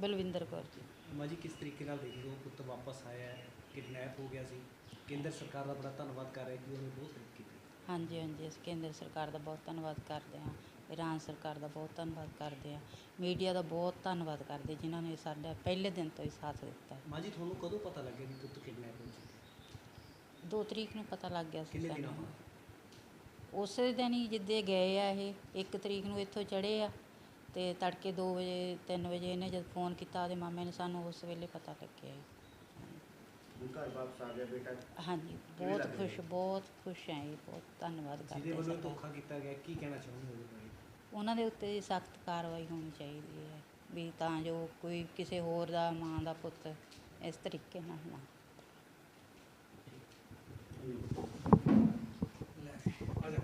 ਬਲਵਿੰਦਰ ਕੌਰ ਜੀ। ਮਾਂ ਜੀ ਕਿਸ ਤਰੀਕੇ ਨਾਲ ਦੇਖਦੇ ਹੋ ਪੁੱਤ ਵਾਪਸ ਆਇਆ ਹੈ? ਕਿਡਨੈਪ ਹੋ ਗਿਆ ਸੀ। ਕੇਂਦਰ ਸਰਕਾਰ ਦਾ ਬੜਾ ਧੰਨਵਾਦ ਕਰ ਰਿਹਾ ਕਿ ਉਹਨੇ ਬਹੁਤ ਹੈਲਪ ਕੀਤੀ। ਹਾਂਜੀ ਹਾਂਜੀ ਅਸੀਂ ਕੇਂਦਰ ਸਰਕਾਰ ਦਾ ਬਹੁਤ ਧੰਨਵਾਦ ਕਰਦੇ ਹਾਂ। ਇਰਾਨ ਸਰਕਾਰ ਦਾ ਬਹੁਤ ਧੰਨਵਾਦ ਕਰਦੇ ਹਾਂ। ਮੀਡੀਆ ਦਾ ਬਹੁਤ ਧੰਨਵਾਦ ਕਰਦੇ ਜਿਨ੍ਹਾਂ ਨੇ ਸਾਡਾ ਪਹਿਲੇ ਦਿਨ ਤੋਂ ਹੀ ਸਾਥ ਦਿੱਤਾ। ਮਾਂ ਜੀ ਤੁਹਾਨੂੰ ਕਦੋਂ ਪਤਾ ਲੱਗਿਆ ਵੀ ਪੁੱਤ ਕਿਡਨੈਪ ਹੋ ਚੁੱਕਾ ਦੋ ਤਰੀਕ ਨੂੰ ਪਤਾ ਲੱਗ ਗਿਆ ਸੀ ਕਿੰਨੇ ਦਿਨਾਂ ਸਾਨੂੰ ਉਸੇ ਦਿਨ ਹੀ ਜਿੱਦੇ ਗਏ ਆ ਇਹ ਇੱਕ ਤਰੀਕ ਨੂੰ ਇੱਥੋਂ ਚੜ੍ਹੇ ਆ। ਤੇ ਤੜਕੇ 2 ਵਜੇ 3 ਵਜੇ ਇਹਨੇ ਜਦ ਫੋਨ ਕੀਤਾ ਉਹਦੇ ਮਾਮੇ ਨੇ ਸਾਨੂੰ ਉਸ ਵੇਲੇ ਪਤਾ ਲੱਗਿਆ। ਹੁਣ ਘਰ ਵਾਪਸ ਆ ਗਿਆ ਬੇਟਾ ਹਾਂਜੀ ਬਹੁਤ ਖੁਸ਼ ਬਹੁਤ ਖੁਸ਼ ਹਾਂ ਜੀ ਬਹੁਤ ਧੰਨਵਾਦ ਜਿਹਦੇ ਕਰਦੇ ਵੱਲੋਂ ਸਰਕਾਰ ਧੋਖਾ ਕੀਤਾ ਗਿਆ ਕੀ ਕਹਿਣਾ ਚਾਹੁੰਦੇ ਹੋ ਉਹਨਾਂ ਦੇ ਉੱਤੇ ਸਖਤ ਕਾਰਵਾਈ ਹੋਣੀ ਚਾਹੀਦੀ ਹੈ ਵੀ ਤਾਂ ਜੋ ਕੋਈ ਕਿਸੇ ਹੋਰ ਦਾ ਮਾਂ ਦਾ ਪੁੱਤ ਇਸ ਤਰੀਕੇ ਨਾਲ ਨਾ ਆ ਜਾ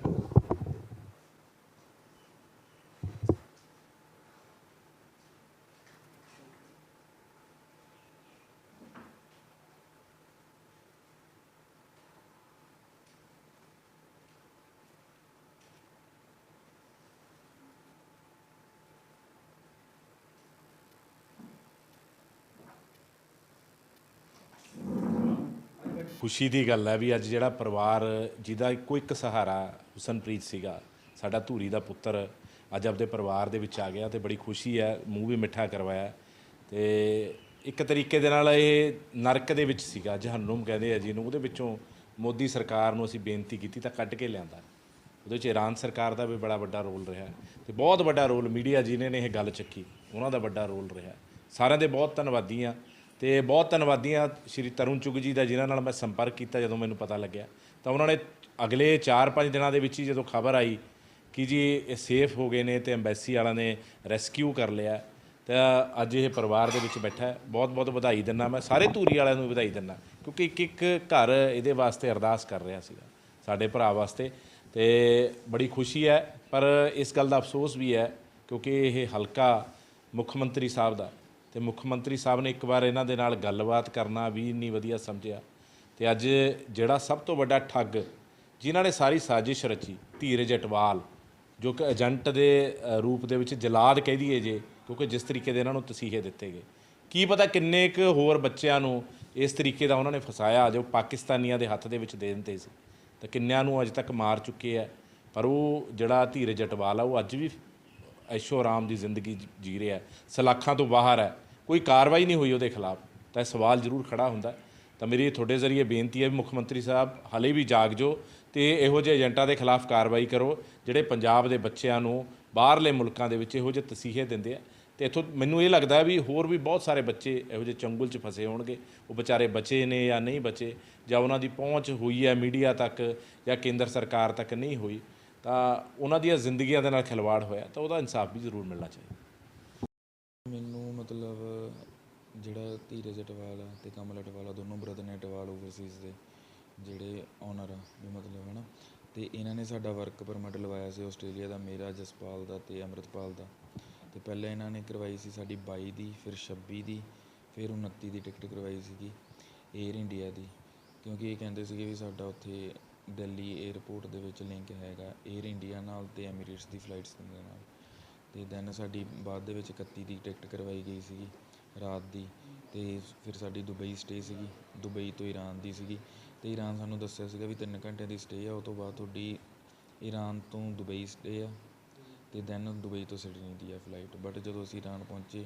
ਖੁਸ਼ੀ ਦੀ ਗੱਲ ਹੈ ਵੀ ਅੱਜ ਜਿਹੜਾ ਪਰਿਵਾਰ ਜਿਹਦਾ ਇੱਕੋ ਇੱਕ ਸਹਾਰਾ ਹੁਸਨਪ੍ਰੀਤ ਸੀਗਾ, ਸਾਡਾ ਧੂਰੀ ਦਾ ਪੁੱਤਰ ਅੱਜ ਆਪਦੇ ਪਰਿਵਾਰ ਦੇ ਵਿੱਚ ਆ ਗਿਆ ਤੇ ਬੜੀ ਖੁਸ਼ੀ ਹੈ, ਮੂੰਹ ਵੀ ਮਿੱਠਾ ਕਰਵਾਇਆ। ਤੇ ਇੱਕ ਤਰੀਕੇ ਦੇ ਨਾਲ ਇਹ ਨਰਕ ਦੇ ਵਿੱਚ ਸੀਗਾ ਜਹੰਨਮ ਕਹਿੰਦੇ ਆ ਜਿਹਨੂੰ ਉਹਦੇ ਵਿੱਚੋਂ ਮੋਦੀ ਸਰਕਾਰ ਨੂੰ ਅਸੀਂ ਬੇਨਤੀ ਕੀਤੀ ਤਾਂ ਕੱਢ ਕੇ ਲਿਆਂਦਾ। ਉਹਦੇ ਵਿੱਚ ਇਰਾਨ ਸਰਕਾਰ ਦਾ ਵੀ ਬੜਾ ਵੱਡਾ ਰੋਲ ਰਿਹਾ ਤੇ ਬਹੁਤ ਵੱਡਾ ਰੋਲ ਮੀਡੀਆ ਜਿਹਨੇ ਨੇ ਇਹ ਗੱਲ ਚੱਕੀ, ਉਹਨਾਂ ਦਾ ਵੱਡਾ ਰੋਲ ਰਿਹਾ। ਸਾਰਿਆਂ ਦੇ ਬਹੁਤ ਧੰਨਵਾਦੀ ਆ ਤੇ ਬਹੁਤ ਧੰਨਵਾਦੀ ਆ ਸ਼੍ਰੀ ਤਰੁਣ ਚੁਗ ਜੀ ਦਾ, ਜਿਨ੍ਹਾਂ ਨਾਲ ਮੈਂ ਸੰਪਰਕ ਕੀਤਾ ਜਦੋਂ ਮੈਨੂੰ ਪਤਾ ਲੱਗਿਆ। ਤਾਂ ਉਹਨਾਂ ਨੇ ਅਗਲੇ 4-5 ਦਿਨਾਂ ਦੇ ਵਿੱਚ ਹੀ ਜਦੋਂ ਖਬਰ ਆਈ ਕਿ ਜੀ ਇਹ ਸੇਫ ਹੋ ਗਏ ਨੇ ਤੇ ਐਮਬੈਸੀ ਵਾਲਿਆਂ ਨੇ ਰੈਸਕਿਊ ਕਰ ਲਿਆ, ਤਾਂ ਅੱਜ ਇਹ ਪਰਿਵਾਰ ਦੇ ਵਿੱਚ ਬੈਠਾ ਹੈ। ਬਹੁਤ ਬਹੁਤ ਵਧਾਈ ਦਿੰਦਾ ਮੈਂ, ਸਾਰੇ ਧੂਰੀ ਵਾਲਿਆਂ ਨੂੰ ਵਧਾਈ ਦਿੰਦਾ, ਕਿਉਂਕਿ ਇੱਕ ਇੱਕ ਘਰ ਇਹਦੇ ਵਾਸਤੇ ਅਰਦਾਸ ਕਰ ਰਿਹਾ ਸੀਗਾ, ਸਾਡੇ ਭਰਾ ਵਾਸਤੇ, ਤੇ ਬੜੀ ਖੁਸ਼ੀ ਹੈ। ਪਰ ਇਸ ਗੱਲ ਦਾ ਅਫਸੋਸ ਵੀ ਹੈ, ਕਿਉਂਕਿ ਇਹ ਹਲਕਾ ਮੁੱਖ ਮੰਤਰੀ ਸਾਹਿਬ ਦਾ ਤੇ ਮੁੱਖ ਮੰਤਰੀ ਸਾਹਿਬ ਨੇ ਇੱਕ ਵਾਰ ਇਹਨਾਂ ਦੇ ਨਾਲ ਗੱਲਬਾਤ ਕਰਨਾ ਵੀ ਇੰਨੀ ਵਧੀਆ ਸਮਝਿਆ। ਤੇ ਅੱਜ ਜਿਹੜਾ ਸਭ ਤੋਂ ਵੱਡਾ ਠੱਗ ਜਿਨ੍ਹਾਂ ਨੇ ਸਾਰੀ ਸਾਜ਼ਿਸ਼ ਰਚੀ, ਧੀਰਜ ਅਟਵਾਲ, ਜੋ ਕਿ ਏਜੰਟ ਦੇ ਰੂਪ ਦੇ ਵਿੱਚ ਜਲਾਦ ਕਹਿ ਦਈਏ ਜੇ, ਕਿਉਂਕਿ ਜਿਸ ਤਰੀਕੇ ਦੇ ਇਹਨਾਂ ਨੂੰ ਤਸੀਹੇ ਦਿੱਤੇ ਗਏ। ਕੀ ਪਤਾ ਕਿੰਨੇ ਕੁ ਹੋਰ ਬੱਚਿਆਂ ਨੂੰ ਇਸ ਤਰੀਕੇ ਦਾ ਉਹਨਾਂ ਨੇ ਫਸਾਇਆ, ਜੋ ਪਾਕਿਸਤਾਨੀਆਂ ਦੇ ਹੱਥ ਦੇ ਵਿੱਚ ਦੇ ਦਿੰਦੇ ਸੀ। ਤਾਂ ਕਿੰਨਿਆਂ ਨੂੰ ਅਜੇ ਤੱਕ ਮਾਰ ਚੁੱਕੇ ਆ। ਪਰ ਉਹ ਜਿਹੜਾ ਧੀਰਜ ਅਟਵਾਲ ਆ, ਉਹ ਅੱਜ ਵੀ ਐਸ਼ੋ ਆਰਾਮ ਦੀ ਜ਼ਿੰਦਗੀ ਜੀ- ਰਿਹਾ। ਸਲਾਖਾਂ ਤੋਂ ਬਾਹਰ ਹੈ ਕੋਈ ਕਾਰਵਾਈ ਨਹੀਂ ਹੋਈ ਉਹਦੇ ਖਿਲਾਫ, ਤਾਂ ਇਹ ਸਵਾਲ ਜ਼ਰੂਰ ਖੜਾ ਹੁੰਦਾ ਤਾਂ ਮੇਰੀ ਤੁਹਾਡੇ ਜ਼ਰੀਏ ਬੇਨਤੀ ਹੈ ਵੀ ਮੁੱਖ ਮੰਤਰੀ ਸਾਹਿਬ, ਹਲੇ ਵੀ ਜਾਗ ਜੋ ਤੇ ਇਹੋ ਜਿਹੇ ਏਜੰਟਾਂ ਦੇ ਖਿਲਾਫ ਕਾਰਵਾਈ ਕਰੋ, ਜਿਹੜੇ ਪੰਜਾਬ ਦੇ ਬੱਚਿਆਂ ਨੂੰ ਬਾਹਰਲੇ ਮੁਲਕਾਂ ਦੇ ਵਿੱਚ ਇਹੋ ਜਿਹੇ ਤਸੀਹੇ ਦਿੰਦੇ ਆ। ਤੇ ਇਥੋਂ ਮੈਨੂੰ ਇਹ ਲੱਗਦਾ ਵੀ ਹੋਰ ਵੀ ਬਹੁਤ ਸਾਰੇ ਬੱਚੇ ਇਹੋ ਜਿਹੇ ਚੰਗੁਲ 'ਚ ਫਸੇ ਹੋਣਗੇ। ਉਹ ਵਿਚਾਰੇ ਬਚੇ ਨੇ ਜਾਂ ਨਹੀਂ ਬਚੇ, ਜਾਂ ਉਹਨਾਂ ਦੀ ਪਹੁੰਚ ਹੋਈ ਹੈ ਮੀਡੀਆ ਤੱਕ ਜਾਂ ਕੇਂਦਰ ਸਰਕਾਰ ਤੱਕ ਨਹੀਂ ਹੋਈ, ਤਾਂ ਉਹਨਾਂ ਦੀਆਂ ਜ਼ਿੰਦਗੀਆਂ ਦੇ ਨਾਲ ਖਿਲਵਾੜ ਹੋਇਆ, ਤਾਂ ਉਹਦਾ ਇਨਸਾਫ ਵੀ ਜ਼ਰੂਰ ਮਿਲਣਾ ਚਾਹੀਦਾ। ਮੈਨੂੰ ਮਤਲਬ ਜਿਹੜਾ ਧੀਰਜ ਅਟਵਾਲ ਆ ਅਤੇ ਕਮਲ ਅਟਵਾਲ ਆ, ਦੋਨੋਂ ਬ੍ਰਦਰ ਨੇ ਅਟਵਾਲ ਓਵਰਸੀਜ਼ ਦੇ, ਜਿਹੜੇ ਓਨਰ ਆ, ਵੀ ਮਤਲਬ ਹੈ ਨਾ ਅਤੇ ਇਹਨਾਂ ਨੇ ਸਾਡਾ ਵਰਕ ਪਰਮਿਟ ਲਵਾਇਆ ਸੀ ਆਸਟ੍ਰੇਲੀਆ ਦਾ, ਮੇਰਾ ਜਸਪਾਲ ਦਾ ਅਤੇ ਅੰਮ੍ਰਿਤਪਾਲ ਦਾ। ਅਤੇ ਪਹਿਲਾਂ ਇਹਨਾਂ ਨੇ ਕਰਵਾਈ ਸੀ ਸਾਡੀ ਬਾਈ ਦੀ, ਫਿਰ ਛੱਬੀ ਦੀ, ਫਿਰ ਉਨੱਤੀ ਦੀ ਟਿਕਟ ਕਰਵਾਈ ਸੀਗੀ ਏਅਰ ਇੰਡੀਆ ਦੀ। ਕਿਉਂਕਿ ਇਹ ਕਹਿੰਦੇ ਸੀਗੇ ਵੀ ਸਾਡਾ ਉੱਥੇ ਦਿੱਲੀ ਏਅਰਪੋਰਟ ਦੇ ਵਿੱਚ ਲਿੰਕ ਹੈਗਾ ਏਅਰ ਇੰਡੀਆ ਨਾਲ ਅਤੇ ਐਮੀਰੇਟਸ ਦੀ ਫਲਾਈਟਸ ਦੇ ਨਾਲ। ਅਤੇ ਦੈਨ ਸਾਡੀ ਬਾਅਦ ਦੇ ਵਿੱਚ 31 ਦੀ ਟਿਕਟ ਕਰਵਾਈ ਗਈ ਸੀਗੀ, ਰਾਤ ਦੀ ਅਤੇ ਫਿਰ ਸਾਡੀ ਦੁਬਈ ਸਟੇਅ ਸੀਗੀ, ਦੁਬਈ ਤੋਂ ਈਰਾਨ ਦੀ ਸੀਗੀ ਅਤੇ ਈਰਾਨ ਸਾਨੂੰ ਦੱਸਿਆ ਸੀਗਾ ਵੀ ਤਿੰਨ ਘੰਟੇ ਦੀ ਸਟੇਅ ਆ, ਉਹ ਤੋਂ ਬਾਅਦ ਤੁਹਾਡੀ ਈਰਾਨ ਤੋਂ ਦੁਬਈ ਸਟੇਅ ਆ ਅਤੇ ਦੈਨ ਦੁਬਈ ਤੋਂ ਸਿਡਨੀ ਦੀ ਆ ਫਲਾਈਟ ਬਟ ਜਦੋਂ ਅਸੀਂ ਈਰਾਨ ਪਹੁੰਚੇ,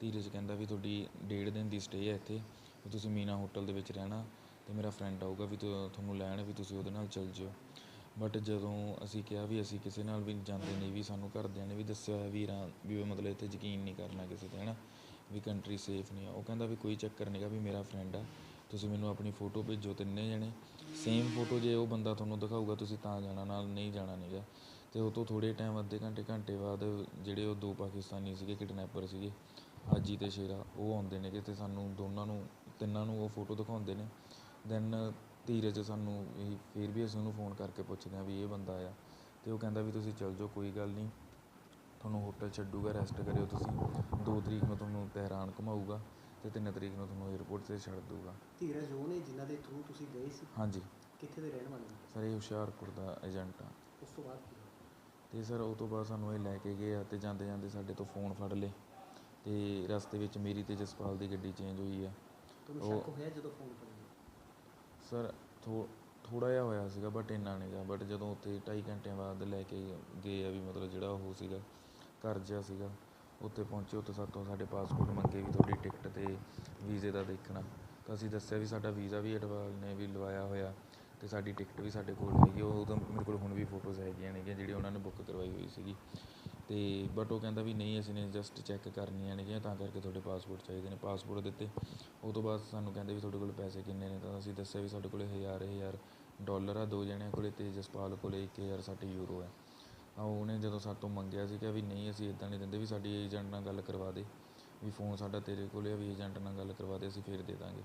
ਧੀਰਜ ਕਹਿੰਦਾ ਵੀ ਤੁਹਾਡੀ ਡੇਢ ਦਿਨ ਦੀ ਸਟੇ ਆ ਇੱਥੇ, ਵੀ ਤੁਸੀਂ ਮੀਨਾ ਹੋਟਲ ਦੇ ਵਿੱਚ ਰਹਿਣਾ ਅਤੇ ਮੇਰਾ ਫਰੈਂਡ ਆਊਗਾ ਵੀ ਤੁਹਾਨੂੰ ਲੈਣ ਵੀ ਤੁਸੀਂ ਉਹਦੇ ਨਾਲ ਚੱਲ ਜਿਓ। ਬਟ ਜਦੋਂ ਅਸੀਂ ਕਿਹਾ ਵੀ ਅਸੀਂ ਕਿਸੇ ਨਾਲ ਵੀ ਜਾਂਦੇ ਨਹੀਂ, ਵੀ ਸਾਨੂੰ ਘਰਦਿਆਂ ਨੇ ਵੀ ਦੱਸਿਆ ਹੋਇਆ ਵੀ ਇਰਾਨ ਵੀ ਮਤਲਬ ਇੱਥੇ ਯਕੀਨ ਨਹੀਂ ਕਰਨਾ ਕਿਸੇ ਤੇ ਹੈ ਨਾ ਵੀ ਕੰਟਰੀ ਸੇਫ ਨਹੀਂ ਆ। ਉਹ ਕਹਿੰਦਾ ਵੀ ਕੋਈ ਚੱਕਰ ਨਹੀਂ ਗਾ ਵੀ ਮੇਰਾ ਫਰੈਂਡ ਆ। ਤੁਸੀਂ ਮੈਨੂੰ ਆਪਣੀ ਫੋਟੋ ਭੇਜੋ ਤਿੰਨੇ ਜਣੇ। ਸੇਮ ਫੋਟੋ ਜੇ ਉਹ ਬੰਦਾ ਤੁਹਾਨੂੰ ਦਿਖਾਊਗਾ, ਤੁਸੀਂ ਤਾਂ ਜਾਣਾ, ਨਾਲ ਨਹੀਂ ਜਾਣਾ ਨਹੀਂਗਾ ਅਤੇ ਉਹ ਤੋਂ ਥੋੜ੍ਹੇ ਟਾਈਮ ਅੱਧੇ ਘੰਟੇ ਘੰਟੇ ਬਾਅਦ ਜਿਹੜੇ ਉਹ ਦੋ ਪਾਕਿਸਤਾਨੀ ਸੀਗੇ, ਕਿਡਨੈਪਰ ਸੀਗੇ, ਹਾਜੀ ਅਤੇ ਸ਼ੇਰਾ, ਉਹ ਆਉਂਦੇ ਨੇਗੇ ਅਤੇ ਸਾਨੂੰ ਦੋਨਾਂ ਨੂੰ, ਤਿੰਨਾਂ ਨੂੰ ਉਹ ਫੋਟੋ ਦਿਖਾਉਂਦੇ ਨੇ। ਦੈਨ ਧੀਰਜ ਸਾਨੂੰ ਇਹ ਫਿਰ ਵੀ ਅਸੀਂ ਉਹਨੂੰ ਫੋਨ ਕਰਕੇ ਪੁੱਛਦੇ ਹਾਂ ਵੀ ਇਹ ਬੰਦਾ ਆ ਤੇ ਉਹ ਕਹਿੰਦਾ ਵੀ ਤੁਸੀਂ ਚੱਲ ਜਾਓ ਕੋਈ ਗੱਲ ਨਹੀਂ। ਤੁਹਾਨੂੰ ਹੋਟਲ ਛੱਡੂਗਾ ਰੈਸਟ ਕਰਿਓ ਤੁਸੀਂ। 2 ਤਰੀਕ ਨੂੰ ਤੁਹਾਨੂੰ ਤਹਿਰਾਨ ਘੁਮਾਊਗਾ ਤੇ 3 ਤਰੀਕ ਨੂੰ ਤੁਹਾਨੂੰ 에ਅਰਪੋਰਟ ਤੇ ਛੱਡ ਦਊਗਾ। ਧੀਰਜ ਉਹ ਨੇ ਜਿਨ੍ਹਾਂ ਦੇ ਥਰੂ ਤੁਸੀਂ ਗਏ ਸੀ? ਹਾਂਜੀ। ਕਿੱਥੇ ਦੇ ਰਹਿਣ ਵਾਲੇ ਨੇ? ਸਰ ਇਹ ਹੁਸ਼ਿਆਰਪੁਰ ਦਾ ਏਜੰਟ ਆ। ਉਸ ਤੋਂ ਬਾਅਦ ਕੀ ਹੋਇਆ? ਤੇ ਸਰ ਉਹ ਤੋਂ ਬਾਅਦ ਸਾਨੂੰ ਇਹ ਲੈ ਕੇ ਗਏ ਆ ਤੇ ਜਾਂਦੇ ਜਾਂਦੇ ਸਾਡੇ ਤੋਂ ਫੋਨ ਫੜ ਲਏ। ਤੇ ਰਸਤੇ ਵਿੱਚ ਮੇਰੀ ਤੇ ਜਸਪਾਲ ਦੀ ਗੱਡੀ ਚੇਂਜ ਹੋਈ ਆ। ਤੁਹਾਨੂੰ ਉਹ- ਸ਼ੱਕ ਹੋਇਆ ਜਦੋਂ ਫੋਨ ਕਰਿਆ ਸਰ, ਥੋ, ਥੋੜ੍ਹਾ ਜਿਹਾ ਹੋਇਆ ਸੀਗਾ ਬਟ ਇੰਨਾ ਨਹੀਂ ਗਾ। ਬਟ ਜਦੋਂ ਉੱਥੇ ਢਾਈ ਘੰਟਿਆਂ ਬਾਅਦ ਲੈ ਕੇ ਗਏ ਆ ਵੀ ਮਤਲਬ ਜਿਹੜਾ ਉਹ ਸੀਗਾ, ਘਰ ਜਿਹਾ ਸੀਗਾ, ਉੱਥੇ ਪਹੁੰਚੇ, ਉੱਥੇ ਸਾਤੋਂ ਸਾਡੇ ਪਾਸਪੋਰਟ ਮੰਗੇ ਵੀ ਤੁਹਾਡੀ ਟਿਕਟ ਅਤੇ ਵੀਜ਼ੇ ਦਾ ਦੇਖਣਾ। ਤਾਂ ਅਸੀਂ ਦੱਸਿਆ ਵੀ ਸਾਡਾ ਵੀਜ਼ਾ ਵੀ ਅਡਵਾਲ ਨੇ, ਵੀ ਲਵਾਇਆ ਹੋਇਆ ਅਤੇ ਸਾਡੀ ਟਿਕਟ ਵੀ ਸਾਡੇ ਕੋਲ ਹੈਗੀ ਉਹ ਤਾਂ ਮੇਰੇ ਕੋਲ ਹੁਣ ਵੀ ਫੋਟੋਜ਼ ਹੈਗੀਆਂ ਨੇਗੀਆਂ ਜਿਹੜੀ ਉਹਨਾਂ ਨੇ ਬੁੱਕ ਕਰਵਾਈ ਹੋਈ ਸੀਗੀ। ਤੇ ਬਟ ਉਹ ਕਹਿੰਦਾ ਵੀ ਨਹੀਂ, ਅਸੀਂ ਨੇ ਜਸਟ ਚੈੱਕ ਕਰਨੀਆਂ ਨੇਗੀਆਂ, ਤਾਂ ਕਰਕੇ ਤੁਹਾਡੇ ਪਾਸਪੋਰਟ ਚਾਹੀਦੇ ਨੇ। ਪਾਸਪੋਰਟ ਦਿੱਤੇ। ਉਹ ਤੋਂ ਬਾਅਦ ਸਾਨੂੰ ਕਹਿੰਦੇ ਵੀ ਤੁਹਾਡੇ ਕੋਲ ਪੈਸੇ ਕਿੰਨੇ ਨੇ, ਤਾਂ ਅਸੀਂ ਦੱਸਿਆ ਵੀ ਸਾਡੇ ਕੋਲ ਹਜ਼ਾਰ ਹਜ਼ਾਰ ਡਾਲਰ ਆ, ਦੋ ਜਣਿਆਂ ਕੋਲੇ ਤੇ ਜਸਪਾਲ ਕੋਲੇ 1060 ਯੂਰੋ ਹੈ ਤਾਂ ਉਹਨੇ ਜਦੋਂ ਸਾਡੇ ਤੋਂ ਮੰਗਿਆ ਸੀ ਕਿ ਵੀ ਨਹੀਂ, ਅਸੀਂ ਇਦਾਂ ਨਹੀਂ ਦਿੰਦੇ, ਵੀ ਸਾਡੀ ਏਜੰਟ ਨਾਲ ਗੱਲ ਕਰਵਾ ਦੇ। ਵੀ ਫੋਨ ਸਾਡਾ ਤੇਰੇ ਕੋਲੇ ਆ, ਵੀ ਏਜੰਟ ਨਾਲ ਗੱਲ ਕਰਵਾ ਦੇ, ਅਸੀਂ ਫੇਰ ਦੇ ਦਾਂਗੇ।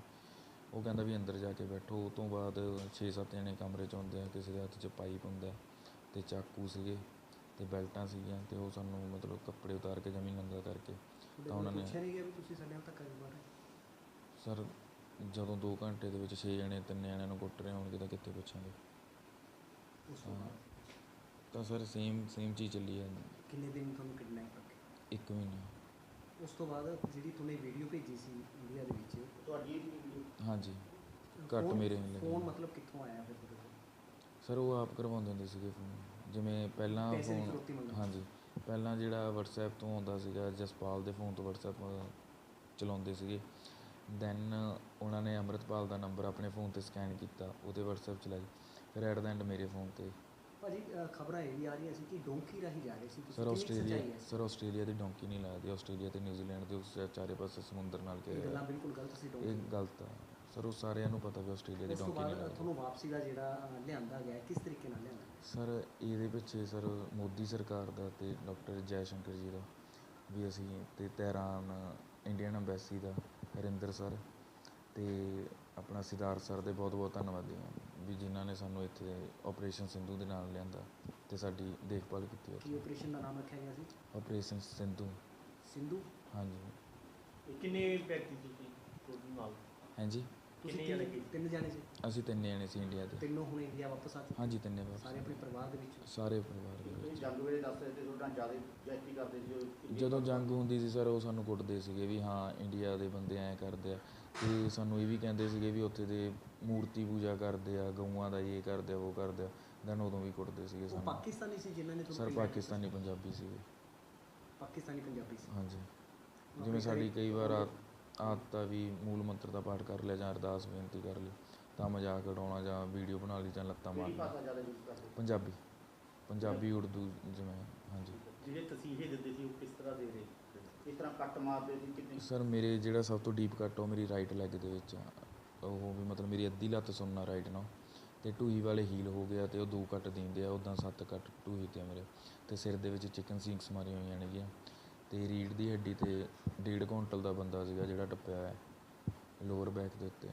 ਉਹ ਕਹਿੰਦਾ ਵੀ ਅੰਦਰ ਜਾ ਕੇ ਬੈਠੋ। ਉਹ ਤੋਂ ਬਾਅਦ 6-7 ਜਣੇ ਕਮਰੇ 'ਚ ਹੁੰਦੇ ਆ, ਕਿਸੇ ਦੇ ਹੱਥ 'ਚ ਪਾਈਪ ਹੁੰਦਾ ਤੇ ਚਾਕੂ ਸੀਗੇ। ਤੇ ਬੈਲਟਾਂ ਸੀਗੀਆਂ ਤੇ ਉਹ ਸਾਨੂੰ ਮਤਲਬ ਕੱਪੜੇ ਉਤਾਰ ਕੇ ਜਮੀਨ ਨੰਗਾ ਕਰਕੇ ਤਾਂ ਉਹਨਾਂ ਨੇ ਪੁੱਛਿਆ ਨਹੀਂ ਗਿਆ ਵੀ ਤੁਸੀਂ ਸਾਡੇ ਨਾਲ ਧੱਕਾ ਕਿਉਂ ਮਾਰ ਰਹੇ? ਸਰ ਜਦੋਂ 2 ਘੰਟੇ ਦੇ ਵਿੱਚ 6 ਜਣੇ ਤਿੰਨ ਜਣਿਆਂ ਨੂੰ ਕੁੱਟ ਰਹੇ ਹੋਣਗੇ ਤਾਂ ਕਿੱਥੇ ਪੁੱਛਾਂਗੇ? ਤੋਂ ਸਰ ਸੇਮ ਸੇਮ ਚੀਜ਼ ਚੱਲੀ ਹੈ। ਕਿੰਨੇ ਦਿਨ ਤੁਹਾਨੂੰ ਕਿਡਨੈਪ ਕਰਕੇ? ਇੱਕ ਮਹੀਨਾ। ਉਸ ਤੋਂ ਬਾਅਦ ਜਿਹੜੀ ਤੁਹਾਨੂੰ ਵੀਡੀਓ ਭੇਜੀ ਸੀ ਇੰਡੀਆ ਦੇ ਵਿੱਚ ਤੁਹਾਡੀ ਇਹ ਵੀਡੀਓ ਹਾਂਜੀ। ਘੱਟ ਮੇਰੇ ਲੱਗੇ। ਫੋਨ ਮਤਲਬ ਕਿੱਥੋਂ ਆਇਆ ਫਿਰ ਤੁਹਾਡੇ ਕੋਲ? ਸਰ ਉਹ ਆਪ ਕਰਵਾਉਂਦੇ ਹੁੰਦੇ ਸੀਗੇ ਫੋਨ ਜਿਵੇਂ ਪਹਿਲਾਂ ਫੋਨ ਹਾਂਜੀ ਪਹਿਲਾਂ ਜਿਹੜਾ WhatsApp ਤੋਂ ਆਉਂਦਾ ਸੀਗਾ ਜਸਪਾਲ ਦੇ ਫੋਨ ਤੋਂ WhatsApp ਚਲਾਉਂਦੇ ਸੀਗੇ। ਦੈਨ ਉਹਨਾਂ ਨੇ ਅੰਮ੍ਰਿਤਪਾਲ ਦਾ ਨੰਬਰ ਆਪਣੇ ਫੋਨ ਤੇ ਸਕੈਨ ਕੀਤਾ ਉਹਦੇ WhatsApp ਚਲਾਈ। ਫਿਰ ਐਟ ਦਾ ਐਂਡ ਮੇਰੇ ਫੋਨ ਤੇ। ਭਾਜੀ ਖਬਰਾਂ ਇਹ ਵੀ ਆ ਰਹੀਆਂ ਸੀ ਕਿ ਡੋਂਕੀ ਰਾਹੀਂ ਜਾ ਰਹੇ ਸੀ। Sir Australia? ਸਰ ਆਸਟ੍ਰੇਲੀਆ ਦੀ ਡੋਂਕੀ ਨਹੀਂ ਲੱਗਦੀ। ਆਸਟ੍ਰੇਲੀਆ ਤੇ ਨਿਊਜ਼ੀਲੈਂਡ ਦੇ ਉਸ ਚਾਰੇ ਪਾਸੇ ਸਮੁੰਦਰ ਨਾਲ ਇਹ ਗੱਲਾਂ ਘਿਰਿਆ ਬਿਲਕੁਲ ਗਲਤ ਸੀ ਇਹ ਡੋਂਕੀ ਗਲਤ ਆ। ਸਰ ਉਹ ਸਾਰਿਆਂ ਨੂੰ ਪਤਾ ਵੀ ਆਸਟ੍ਰੇਲੀਆ ਦੀ ਉਸ ਤੋਂ ਡੋਂਕੀ ਨਹੀਂ ਬਾਅਦ ਲੱਗਦੀ ਤੁਹਾਨੂੰ ਵਾਪਸੀ ਦਾ ਜਿਹੜਾ ਅ, ਲਿਆਂਦਾ ਗਿਆ ਕਿਸ ਤਰੀਕੇ ਨਾਲ ਲਿਆਂਦਾ ਸਰ ਇਹਦੇ ਪਿੱਛੇ ਸਰ ਮੋਦੀ ਸਰਕਾਰ ਦਾ ਤੇ ਡਾਕਟਰ ਜੈ ਸ਼ੰਕਰ ਜੀ ਦਾ ਵੀ ਅਸੀਂ ਤੇ ਤਹਿਰਾਨ ਇੰਡੀਅਨ ਐਮਬੈਸੀ ਦਾ ਹਰਿੰਦਰ ਸਰ ਤੇ ਆਪਣਾ ਸਿਦਾਰ ਸਰ ਦੇ ਬਹੁਤ ਬਹੁਤ ਧੰਨਵਾਦੀ ਹਾਂ ਵੀ ਜਿਨ੍ਹਾਂ ਨੇ ਸਾਨੂੰ ਇੱਥੇ ਆਪਰੇਸ਼ਨ ਸਿੰਧੂ ਦੇ ਨਾਲ ਲਿਆਂਦਾ ਤੇ ਸਾਡੀ ਦੇਖਭਾਲ ਕੀਤੀ ਕੀ ਉੱਥੇ ਆਪਰੇਸ਼ਨ ਦਾ ਨਾਮ ਰੱਖਿਆ ਗਿਆ ਸੀ? ਆਪਰੇਸ਼ਨ ਸਿੰਧੂ। ਸਿੰਧੂ? ਹਾਂਜੀ। ਕਿੰਨੇ ਵਿਅਕਤੀ ਤੁਸੀਂ ਟੋਟਲ ਨਾਲ? ਹਾਂਜੀ। ਤੁਸੀਂ ਕਿੰਨੇ ਤਿੰਨ- ਜਾਣੇ ਤਿੰਨ ਜਾਣੇ ਸੀ? ਅਸੀਂ ਤਿੰਨੇ ਜਣੇ ਸੀ ਇੰਡੀਆ ਦੇ। ਤਿੰਨੋਂ ਹੁਣ ਇੰਡੀਆ ਵਾਪਸ ਆ ਚੁੱਕੇ। ਹਾਂਜੀ ਤਿੰਨੇ ਸਾਰੇ ਆਪਣੇ ਵਾਪਸ ਪਰਿਵਾਰ ਦੇ ਵਿੱਚ। ਸਾਰੇ ਪਰਿਵਾਰ ਦੇ ਤੁਸੀਂ ਵਿੱਚ ਜੰਗ ਵੇਲੇ ਦੱਸ ਰਹੇ ਤੇ ਤੁਹਾਡਾ ਜ਼ਿਆਦਾ ਜੈਤੀ ਕਰਦੇ ਸੀ ਉਹ ਜਦੋਂ ਜੰਗ ਹੁੰਦੀ ਸੀ ਸਰ ਉਹ ਸਾਨੂੰ ਕੁੱਟਦੇ ਸੀਗੇ ਵੀ ਹਾਂ ਇੰਡੀਆ ਦੇ ਬੰਦੇ ਐਂ ਕਰਦੇ ਆ। ਤੇ ਸਾਨੂੰ ਇਹ ਵੀ ਕਹਿੰਦੇ ਸੀਗੇ ਵੀ ਉੱਥੇ ਦੇ ਮੂਰਤੀ ਪੂਜਾ ਕਰਦੇ ਆ ਗਊਆਂ ਦਾ ਇਹ ਕਰਦੇ ਆ ਉਹ ਕਰਦੇ ਆ। ਦੈਨ ਉਦੋਂ ਵੀ ਕੁੱਟਦੇ ਸੀਗੇ ਉਹ ਸਾਨੂੰ। ਪਾਕਿਸਤਾਨੀ ਸੀ ਜਿਨ੍ਹਾਂ ਨੇ ਤੁਹਾਨੂੰ ਸਰ? ਪਾਕਿਸਤਾਨੀ ਪੰਜਾਬੀ ਸੀਗੇ। ਪਾਕਿਸਤਾਨੀ ਪੰਜਾਬੀ ਸੀ। ਹਾਂਜੀ। ਜਿਵੇਂ ਸਾਡੀ ਕਈ ਵਾਰ ਆ- ਆਦਤ ਆ ਵੀ ਮੂਲ ਮੰਤਰ ਦਾ ਪਾਠ ਕਰ ਲਿਆ ਜਾਂ ਅਰਦਾਸ ਬੇਨਤੀ ਕਰ ਲਈ ਤਾਂ ਮਜ਼ਾਕ ਉਡਾਉਣਾ ਜਾਂ ਵੀਡੀਓ ਬਣਾ ਲਈ ਜਾਂ ਲੱਤਾਂ ਮਾਰਨਾ ਯੂਜ਼ ਕਰਦੇ? ਪੰਜਾਬੀ। ਪੰਜਾਬੀ ਉਰਦੂ ਜਿਵੇਂ ਹਾਂਜੀ। ਜਿਹੜੇ ਤਸੀਹੇ ਦਿੰਦੇ ਸੀ ਉਹ ਕਿਸ ਤਰ੍ਹਾਂ ਦੇ ਰਹੇ? ਇਸ ਤਰ੍ਹਾਂ ਕੱਟ ਮਾਰਦੇ ਸੀ ਕਿੰਨੇ ਸਰ ਮੇਰੇ ਜਿਹੜਾ ਸਭ ਤੋਂ ਡੀਪ ਕੱਟ ਉਹ ਮੇਰੀ ਰਾਈਟ ਲੈਗ ਦੇ ਵਿੱਚ ਉਹ ਵੀ ਮਤਲਬ ਮੇਰੀ ਅੱਧੀ ਲੱਤ ਸੁਣਨਾ ਰਾਈਟ ਨਾ ਤੇ ਢੂਹੀ ਵਾਲੇ ਹੀਲ ਹੋ ਗਿਆ ਤੇ ਉਹ ਦੋ ਕੱਟ ਦਿੰਦੇ ਆ ਉਦਾਂ ਸੱਤ ਕੱਟ ਢੂਹੀ ਤੇ ਮੇਰੇ। ਤੇ ਸਿਰ ਦੇ ਵਿੱਚ ਚਿਕਨ ਸਿੰਕਸ ਮਾਰੀਆਂ ਹੋਈਆਂ ਨੇਗੀਆਂ। ਤੇ ਰੀੜ ਦੀ ਹੱਡੀ ਤੇ ਡੇਢ ਕੁਇੰਟਲ ਦਾ ਬੰਦਾ ਸੀਗਾ ਜਿਹੜਾ ਟੱਪਿਆ ਹੋਇਆ ਲੋਅਰ ਬੈਕ ਦੇ ਉੱਤੇ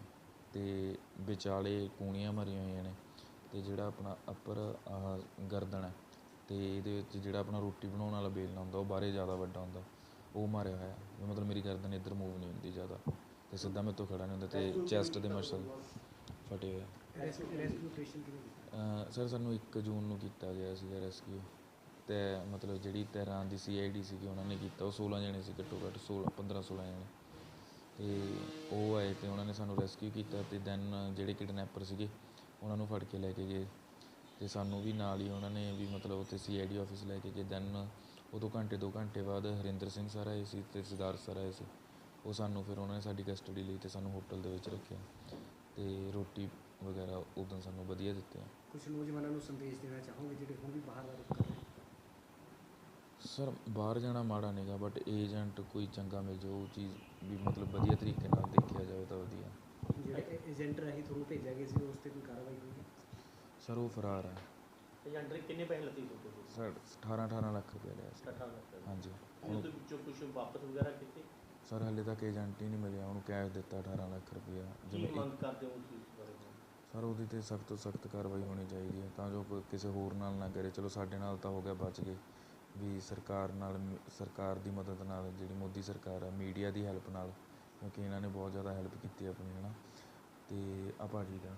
ਤੇ ਵਿਚਾਲੇ ਕੂਣੀਆਂ ਮਾਰੀਆਂ ਹੋਈਆਂ ਨੇ ਤੇ ਜਿਹੜਾ ਆਪਣਾ ਅੱਪਰ ਆਹ ਗਰਦਨ ਹੈ ਤੇ ਇਹਦੇ ਵਿੱਚ ਜਿਹੜਾ ਆਪਣਾ ਰੋਟੀ ਬਣਾਉਣ ਵਾਲਾ ਬੇਲਣਾ ਹੁੰਦਾ ਉਹ ਬਾਹਰੇ ਜ਼ਿਆਦਾ ਵੱਡਾ ਹੁੰਦਾ ਉਹ ਮਾਰਿਆ ਹੋਇਆ ਮਤਲਬ ਮੇਰੀ ਗਰਦਨ ਇੱਧਰ ਮੂਵ ਨਹੀਂ ਹੁੰਦੀ ਜ਼ਿਆਦਾ ਤੇ ਸਿੱਧਾ ਮੇਰੇ ਤੋਂ ਖੜਾ ਨਹੀਂ ਹੁੰਦਾ ਤੇ ਚੈਸਟ ਦੇ ਮਸਲ ਫਟੇ ਹੋਏ ਆ। ਸਰ ਸਾਨੂੰ 1 ਜੂਨ ਨੂੰ ਕੀਤਾ ਗਿਆ ਸੀਗਾ ਰੈਸਕਿਊ ਤੇ ਮਤਲਬ ਜਿਹੜੀ ਤਹਿਰਾਨ ਦੀ ਸੀਆਈਡੀ ਸੀਗੀ ਉਹਨਾਂ ਨੇ ਕੀਤਾ, ਉਹ 16 ਜਣੇ ਸੀ ਘੱਟੋ ਘੱਟ 16 15 16 ਜਣੇ। ਤੇ ਉਹ ਆਏ ਤੇ ਉਹਨਾਂ ਨੇ ਸਾਨੂੰ ਰੈਸਕਿਊ ਕੀਤਾ ਤੇ ਦੈਨ ਜਿਹੜੇ ਕਿਡਨੈਪਰ ਸੀਗੇ, ਉਹਨਾਂ ਨੂੰ ਫੜ ਕੇ ਲੈ ਕੇ ਗਏ। ਤੇ ਸਾਨੂੰ ਵੀ ਨਾਲ ਹੀ ਉਹਨਾਂ ਨੇ ਵੀ ਮਤਲਬ ਉੱਥੇ ਸੀਆਈਡੀ ਆਫਿਸ ਲੈ ਕੇ ਗਏ। ਦੈਨ ਉਦੋਂ ਘੰਟੇ, ਦੋ ਘੰਟੇ ਬਾਅਦ ਹਰਿੰਦਰ ਸਿੰਘ ਸਰ ਆਏ ਸੀ ਤੇ ਸਰਦਾਰ ਸਰ ਆਏ ਸੀ। ਉਹ ਸਾਨੂੰ ਫਿਰ ਉਹਨਾਂ ਨੇ ਸਾਡੀ ਕਸਟਡੀ ਲਈ ਤੇ ਸਾਨੂੰ ਹੋਟਲ ਦੇ ਵਿੱਚ ਰੱਖਿਆ। ਤੇ ਰੋਟੀ ਵਗੈਰਾ ਉਦੋਂ ਸਾਨੂੰ ਵਧੀਆ ਦਿੱਤੇ ਆ ਕੁਝ ਨੌਜਵਾਨਾਂ ਨੂੰ ਸੰਦੇਸ਼ ਦੇਣਾ ਚਾਹੋਗੇ ਜਿਹੜੇ ਹੁਣ ਵੀ ਬਾਹਰ ਦਾ ਰੁਖ ਸਰ ਬਾਹਰ ਜਾਣਾ ਮਾੜਾ ਨਹੀਂਗਾ ਬਟ ਏਜੰਟ ਕੋਈ ਚੰਗਾ ਮਿਲ ਜਾਓ ਉਹ ਚੀਜ਼ ਵੀ ਮਤਲਬ ਵਧੀਆ ਤਰੀਕੇ ਨਾਲ ਦੇਖਿਆ ਜਾਵੇ ਤਾਂ ਵਧੀਆ। ਜਿਹੜੇ ਏਜੰਟ ਰਾਹੀਂ ਤੁਹਾਨੂੰ ਭੇਜਿਆ ਗਿਆ ਸੀ ਉਸ ਤੇ ਕੋਈ ਕਾਰਵਾਈ ਹੋਈ ਹੈ? ਸਰ ਉਹ ਫਰਾਰ ਹੈ। ਏਜੰਟ ਨੇ ਕਿੰਨੇ ਪੈਸੇ ਲੱਤੇ ਸੀ ਤੁਹਾਡੇ ਸਰ 18 18 ਲੱਖ ਰੁਪਏ ਲਿਆ ਸੀ। 60 ਲੱਖ ਹਾਂਜੀ। ਹੁਣ ਉਹਦੇ ਵਿੱਚੋਂ ਕੁਝ ਵਾਪਸ ਵਗੈਰਾ ਕੀਤੇ? ਸਰ ਹਲੇ ਤੱਕ ਏਜੰਟ ਹੀ ਨਹੀਂ ਮਿਲਿਆ ਉਹਨੂੰ ਕੈਸ਼ ਦਿੱਤਾ 18 ਲੱਖ ਰੁਪਇਆ ਕੀ ਜਿਵੇਂ ਮੰਗ ਕਰਦੇ ਹੋ ਉਸ ਚੀਜ਼ ਬਾਰੇ? ਸਰ ਉਹਦੀ ਤੇ ਸਖਤ ਤੋਂ ਸਖਤ ਕਾਰਵਾਈ ਹੋਣੀ ਚਾਹੀਦੀ ਹੈ ਤਾਂ ਜੋ ਕੋਈ ਕਿਸੇ ਹੋਰ ਨਾਲ ਨਾ ਕਰੇ। ਚਲੋ ਸਾਡੇ ਨਾਲ ਤਾਂ ਹੋ ਗਿਆ ਬਚ ਗਏ। ਵੀ ਸਰਕਾਰ ਨਾਲ ਮ- ਸਰਕਾਰ ਦੀ ਮਦਦ ਨਾਲ ਜਿਹੜੀ ਮੋਦੀ ਸਰਕਾਰ ਹੈ ਮੀਡੀਆ ਦੀ ਹੈਲਪ ਨਾਲ ਕਿਉਂਕਿ ਇਹਨਾਂ ਨੇ ਬਹੁਤ ਜ਼ਿਆਦਾ ਹੈਲਪ ਕੀਤੀ ਆਪਣੀ ਹੈ ਨਾ ਤੇ ਆ ਭਾਜੀ ਦਾ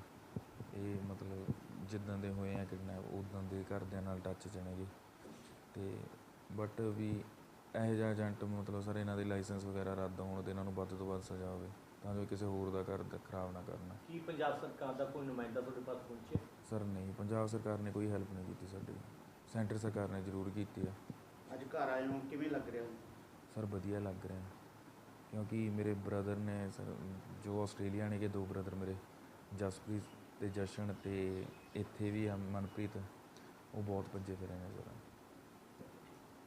ਇਹ ਮਤਲਬ ਜਿੱਦਾਂ ਦੇ ਹੋਏ ਆ ਕਿਡਨੈਪ ਉਦਾਂ ਦੇ ਘਰਦਿਆਂ ਨਾਲ ਟੱਚ ਚ ਨੇਗੇ ਤੇ ਬਟ ਵੀ ਇਹੋ ਜਿਹਾ ਏਜੰਟ ਮਤਲਬ ਸਰ ਇਹਨਾਂ ਦੇ ਲਾਇਸੈਂਸ ਵਗੈਰਾ ਰੱਦ ਹੋਣ ਤੇ ਇਹਨਾਂ ਨੂੰ ਵੱਧ ਤੋਂ ਵੱਧ ਸਜ਼ਾ ਹੋਵੇ ਤਾਂ ਜੋ ਕਿਸੇ ਹੋਰ ਦਾ ਘਰ ਦਾ ਖਰਾਬ ਨਾ ਕਰਨ। ਕੀ ਪੰਜਾਬ ਸਰਕਾਰ ਦਾ ਕੋਈ ਨੁਮਾਇੰਦਾ ਤੁਹਾਡੇ ਪਾਸ ਪਹੁੰਚਿਆ? ਸਰ ਨਹੀਂ ਪੰਜਾਬ ਸਰਕਾਰ ਨੇ ਕੋਈ ਹੈਲਪ ਨਹੀਂ ਕੀਤੀ ਸਾਡੀ। ਸੈਂਟਰ ਸਰਕਾਰ ਨੇ ਜ਼ਰੂਰ ਕੀਤੀ ਆ। ਅੱਜ ਘਰ ਆਏ ਹੋ ਕਿਵੇਂ ਲੱਗ ਰਿਹਾ? ਸਰ ਵਧੀਆ ਲੱਗ ਰਿਹਾ। ਕਿਉਂਕਿ ਮੇਰੇ ਬ੍ਰਦਰ ਨੇ ਸਰ ਜੋ ਆਸਟ੍ਰੇਲੀਆ ਨੇ ਕਿ ਦੋ ਬ੍ਰਦਰ ਮੇਰੇ ਜਸਪ੍ਰੀਤ ਤੇ ਜਸ਼ਨ ਤੇ ਇੱਥੇ ਵੀ ਆ ਮਨਪ੍ਰੀਤ ਉਹ ਬਹੁਤ ਭੱਜੇ ਫਿਰੇ ਨੇ ਸਰ।